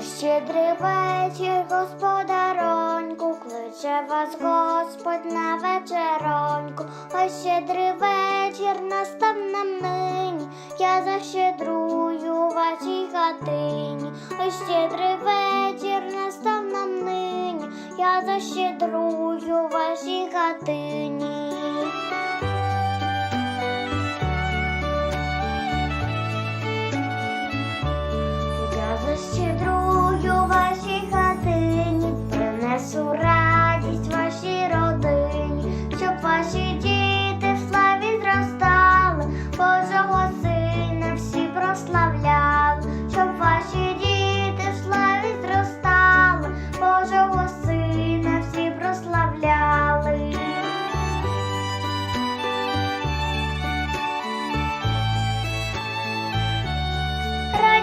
Ось щедрий вечір, господароньку, кличе вас Господь на вечероньку. Ось щедрий вечір настав нам нині, я защедрую вашій хатині. Ось щедрий вечір настав нам нині, я защедрую вашій хатині.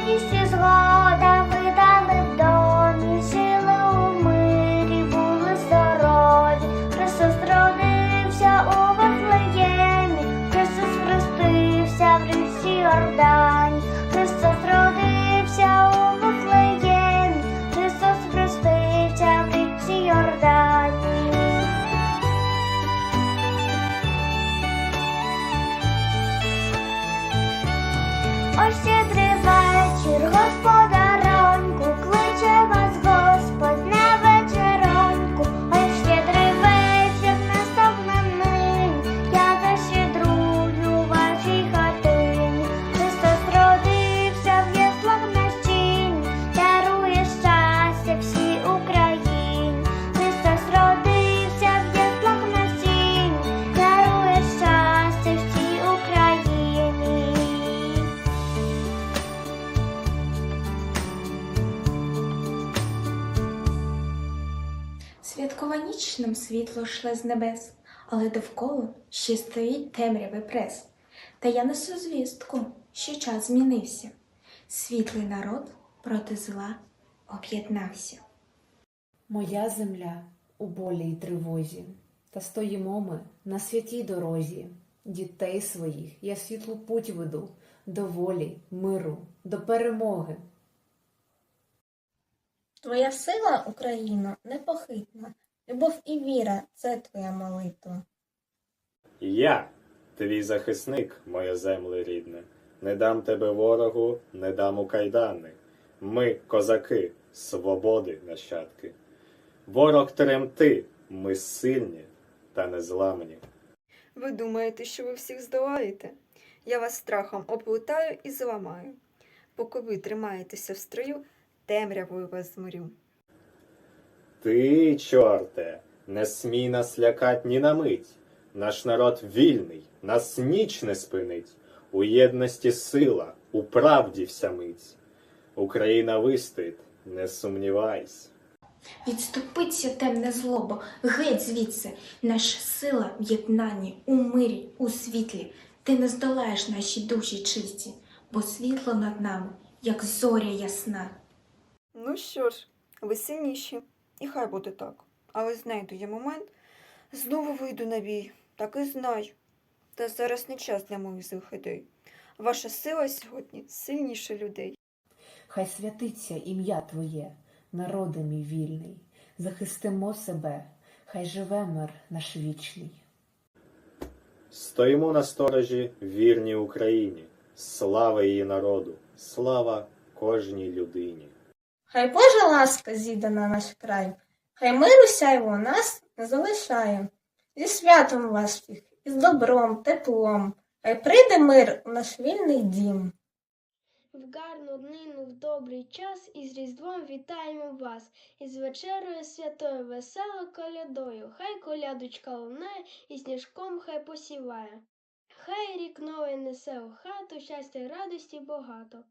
Радість і згода видали в домі, жили у мирі, були здорові. Христос родився у Вифлеємі, Христос хрестився в річці Йордані, світло шле з небес, але довкола ще стоїть темрявий прес. Та я несу звістку, що час змінився. Світлий народ проти зла об'єднався. Моя земля у болі й тривозі, та стоїмо ми на святій дорозі. Дітей своїх я світлу путь веду до волі, миру, до перемоги. Твоя сила, Україно, непохитна. Любов і віра це твоя молитва. Я, твій захисник, моя земле рідне, не дам тебе ворогу, не дам у кайдани. Ми, козаки, свободи нащадки. Ворог тремти, ми сильні та незламні. Ви думаєте, що ви всіх здолаєте? Я вас страхом оплутаю і зламаю. Поки ви тримаєтеся в строю, темрявою вас зморю. Ти, чорте, не смій нас лякать ні на мить. Наш народ вільний, нас ніч не спинить. У єдності сила, у правді вся мить. Україна вистоїть, не сумнівайся. Відступиться темне злобо, геть звідси, наша сила в єднанні, у мирі, у світлі. Ти не здолаєш наші душі чисті, бо світло над нами, як зоря ясна. Ну що ж, ви сильніші, і хай буде так. Але знайду я момент, знову вийду на бій, так і знаю. Та зараз не час для моїх злих ідей. Ваша сила сьогодні сильніша людей. Хай святиться ім'я Твоє, народи мій вільний, захистимо себе, хай живе мир наш вічний. Стоїмо на сторожі вірні Україні. Слава її народу, слава кожній людині. Хай Божа ласка зійде на наш край, хай миру сяйво нас не залишає. Зі святом вас всіх, із добром, теплом, хай прийде мир у наш вільний дім. В гарну днину, в добрий час із Різдвом вітаємо вас, із вечерою святою, весело колядою. Хай колядочка лунає і сніжком хай посіває. Хай рік новий несе у хату, щастя й радості багато.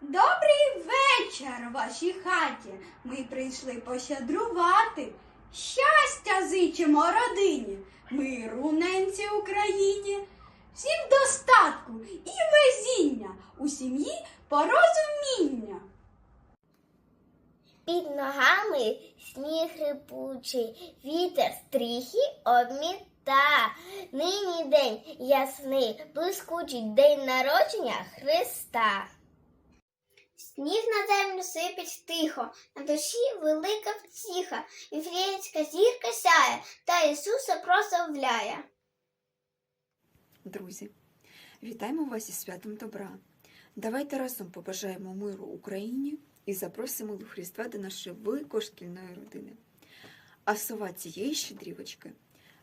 Добрий вечір вашій хаті. Ми прийшли пощадрувати. Щастя зичимо родині, миру ненці Україні, всім достатку і везіння, у сім'ї порозуміння. Під ногами сніг рипучий, вітер стріхи обміта. Нині день ясний, блискучий день народження Христа. Сніг на землю сипить тихо, на душі велика втіха, Віфлеємська зірка сяє, та Ісуса прославляє. Друзі, вітаємо вас із святом добра. Давайте разом побажаємо миру Україні і запросимо до Христа до нашої великої шкільної родини. А слова цієї щедрівочки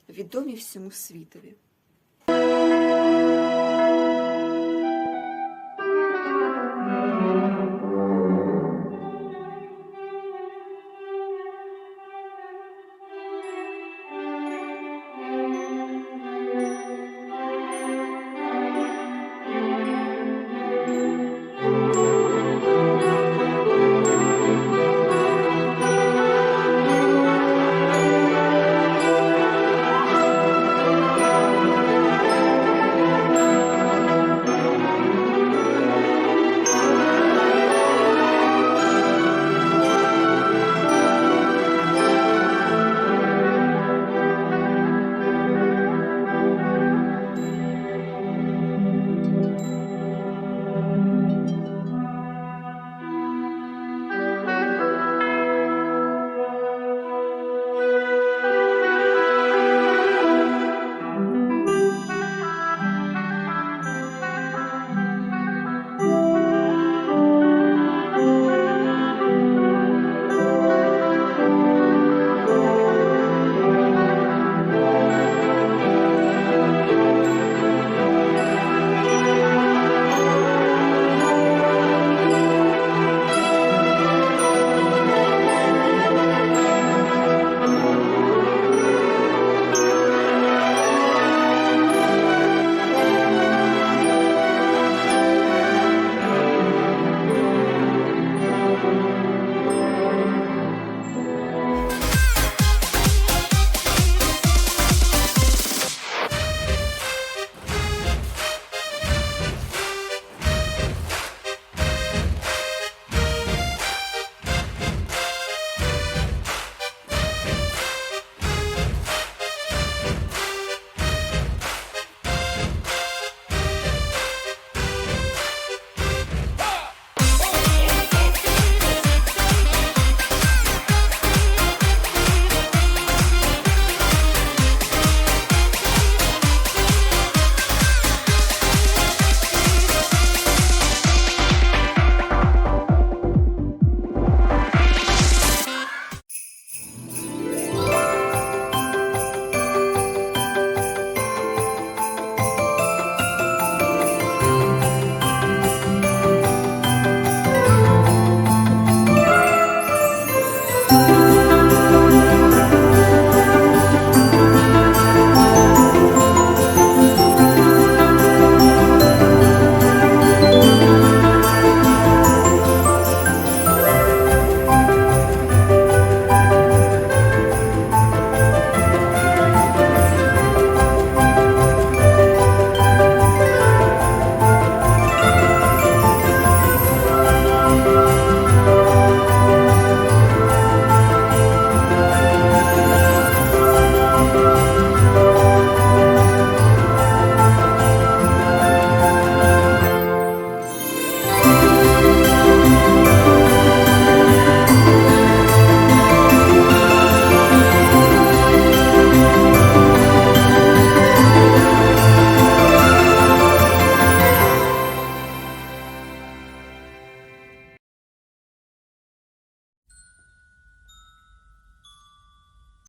відомі всьому світові.